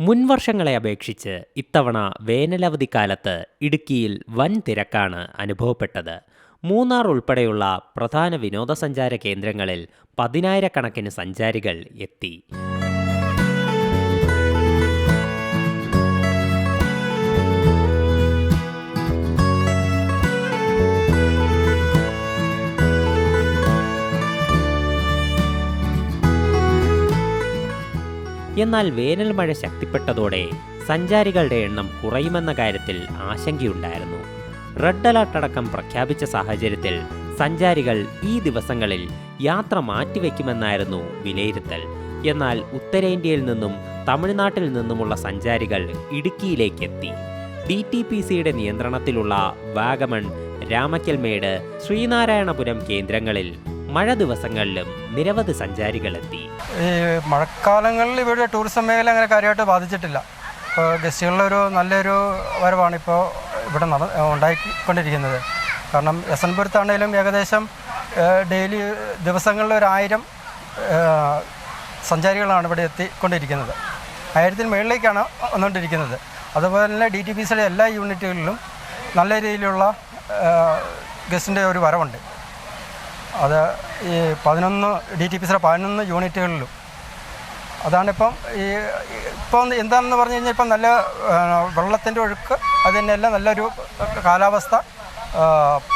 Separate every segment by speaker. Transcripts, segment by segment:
Speaker 1: മുൻവർഷങ്ങളെ അപേക്ഷിച്ച് ഇത്തവണ വേനലവധിക്കാലത്ത് ഇടുക്കിയിൽ വൻ തിരക്കാണ് അനുഭവപ്പെട്ടത്. മൂന്നാർ ഉൾപ്പെടെയുള്ള പ്രധാന വിനോദസഞ്ചാര കേന്ദ്രങ്ങളിൽ പതിനായിരക്കണക്കിന് സഞ്ചാരികൾ എത്തി. എന്നാൽ വേനൽ മഴ ശക്തിപ്പെട്ടതോടെ സഞ്ചാരികളുടെ എണ്ണം കുറയുമെന്ന കാര്യത്തിൽ ആശങ്കയുണ്ടായിരുന്നു. റെഡ് അലർട്ട് അടക്കം പ്രഖ്യാപിച്ച സാഹചര്യത്തിൽ സഞ്ചാരികൾ ഈ ദിവസങ്ങളിൽ യാത്ര മാറ്റിവെക്കുമെന്നായിരുന്നു വിലയിരുത്തൽ. എന്നാൽ ഉത്തരേന്ത്യയിൽ നിന്നും തമിഴ്നാട്ടിൽ നിന്നുമുള്ള സഞ്ചാരികൾ ഇടുക്കിയിലേക്ക് എത്തി ഡി ടി പി സിയുടെ നിയന്ത്രണത്തിലുള്ള വാഗമൺ രാമക്കൽമേട് ശ്രീനാരായണപുരം കേന്ദ്രങ്ങളിൽ മഴ ദിവസങ്ങളിലും നിരവധി
Speaker 2: സഞ്ചാരികളെത്തി. മഴക്കാലങ്ങളിൽ ഇവിടെ ടൂറിസം മേഖല അങ്ങനെ കാര്യമായിട്ട് ബാധിച്ചിട്ടില്ല. ഇപ്പോൾ ഗസ്റ്റുകളുടെ ഒരു നല്ലൊരു വരവാണ് ഇപ്പോൾ ഇവിടെ നട ഉണ്ടായിക്കൊണ്ടിരിക്കുന്നത്. കാരണം എസ് എൻ പുരത്താണേലും ഏകദേശം ഡെയിലി ദിവസങ്ങളിൽ ഒരു ആയിരം സഞ്ചാരികളാണ് ഇവിടെ എത്തിക്കൊണ്ടിരിക്കുന്നത്. ആയിരത്തിന് മുകളിലേക്കാണ് വന്നുകൊണ്ടിരിക്കുന്നത് അതുപോലെ തന്നെ ഡി ടി പി സിയുടെ എല്ലാ യൂണിറ്റുകളിലും നല്ല രീതിയിലുള്ള ഗസ്റ്റിന്റെ ഒരു വരവുണ്ട്. അത് ഈ പതിനൊന്ന് ഡി ടി പി സിയുടെ പതിനൊന്ന് യൂണിറ്റുകളിലും. അതാണിപ്പം ഈ ഇപ്പം എന്താണെന്ന് പറഞ്ഞു കഴിഞ്ഞാൽ ഇപ്പം നല്ല വെള്ളത്തിന്റെ ഒഴുക്ക് അത് തന്നെയെല്ലാം നല്ലൊരു കാലാവസ്ഥ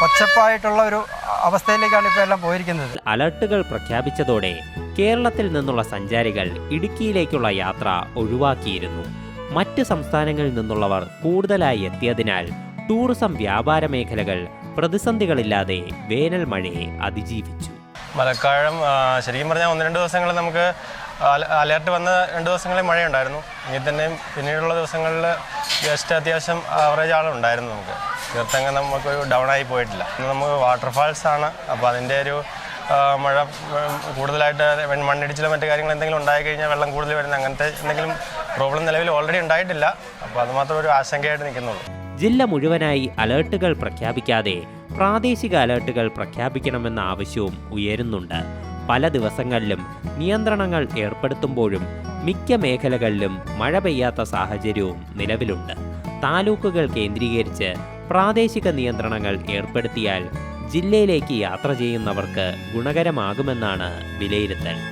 Speaker 2: പച്ചപ്പായിട്ടുള്ള ഒരു അവസ്ഥയിലേക്കാണ് ഇപ്പോൾ എല്ലാം പോയിരിക്കുന്നത്.
Speaker 1: അലർട്ടുകൾ പ്രഖ്യാപിച്ചതോടെ കേരളത്തിൽ നിന്നുള്ള സഞ്ചാരികൾ ഇടുക്കിയിലേക്കുള്ള യാത്ര ഒഴിവാക്കിയിരുന്നു. മറ്റ് സംസ്ഥാനങ്ങളിൽ നിന്നുള്ളവർ കൂടുതലായി എത്തിയതിനാൽ ടൂറിസം വ്യാപാര മേഖലകൾ പ്രതിസന്ധികളില്ലാതെ വേനൽ മഴയെ അതിജീവിച്ചു.
Speaker 3: മഴക്കാലം ശരിക്കും പറഞ്ഞാൽ ഒന്ന് രണ്ട് ദിവസങ്ങൾ നമുക്ക് അലേർട്ട് വന്ന രണ്ട് ദിവസങ്ങളിൽ മഴയുണ്ടായിരുന്നു. ഇനി തന്നെയും പിന്നീടുള്ള ദിവസങ്ങളിൽ ജസ്റ്റ് അത്യാവശ്യം ആവറേജ് ആളുണ്ടായിരുന്നു നമുക്ക്. തീർത്തങ്ങ് നമുക്ക് ഡൗൺ ആയി പോയിട്ടില്ല. നമുക്ക് വാട്ടർഫാൾസ് ആണ്. അപ്പോൾ അതിന്റെ ഒരു മഴ കൂടുതലായിട്ട് മണ്ണിടിച്ചിലും മറ്റു കാര്യങ്ങൾ എന്തെങ്കിലും ഉണ്ടായി കഴിഞ്ഞാൽ വെള്ളം കൂടുതൽ വരുന്ന അങ്ങനത്തെ എന്തെങ്കിലും പ്രോബ്ലം നിലവിൽ ഓൾറെഡി ഉണ്ടായിട്ടില്ല. അപ്പോൾ അത് ഒരു ആശങ്കയായിട്ട് നിൽക്കുന്നുള്ളൂ.
Speaker 1: ജില്ല മുഴുവനായി അലേർട്ടുകൾ പ്രഖ്യാപിക്കാതെ പ്രാദേശിക അലേർട്ടുകൾ പ്രഖ്യാപിക്കണമെന്ന ആവശ്യവും ഉയരുന്നുണ്ട്. പല ദിവസങ്ങളിലും നിയന്ത്രണങ്ങൾ ഏർപ്പെടുത്തുമ്പോഴും മിക്ക മേഖലകളിലും മഴ പെയ്യാത്ത സാഹചര്യവും നിലവിലുണ്ട്. താലൂക്കുകൾ കേന്ദ്രീകരിച്ച് പ്രാദേശിക നിയന്ത്രണങ്ങൾ ഏർപ്പെടുത്തിയാൽ ജില്ലയിലേക്ക് യാത്ര ചെയ്യുന്നവർക്ക് ഗുണകരമാകുമെന്നാണ് വിലയിരുത്തൽ.